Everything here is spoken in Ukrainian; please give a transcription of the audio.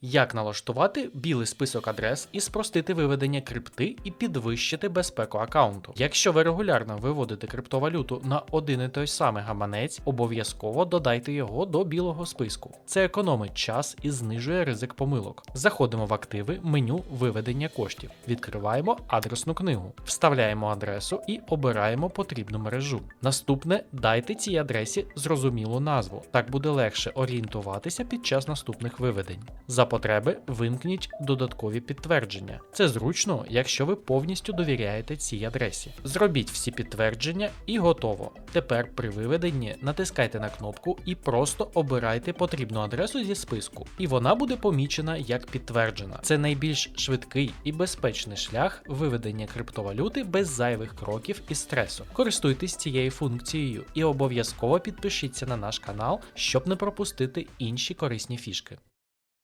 Як налаштувати білий список адрес і спростити виведення крипти і підвищити безпеку аккаунту. Якщо ви регулярно виводите криптовалюту на один і той самий гаманець, обов'язково додайте його до білого списку. Це економить час і знижує ризик помилок. Заходимо в активи, меню виведення коштів, відкриваємо адресну книгу, вставляємо адресу і обираємо потрібну мережу. Наступне дайте цій адресі зрозумілу назву. Так буде легше орієнтуватися під час наступних виведень. Потреби вимкніть додаткові підтвердження. Це зручно, якщо ви повністю довіряєте цій адресі. Зробіть всі підтвердження і готово. Тепер при виведенні натискайте на кнопку і просто обирайте потрібну адресу зі списку, і вона буде помічена як підтверджена. Це найбільш швидкий і безпечний шлях виведення криптовалюти без зайвих кроків і стресу. Користуйтесь цією функцією і обов'язково підпишіться на наш канал, щоб не пропустити інші корисні фішки.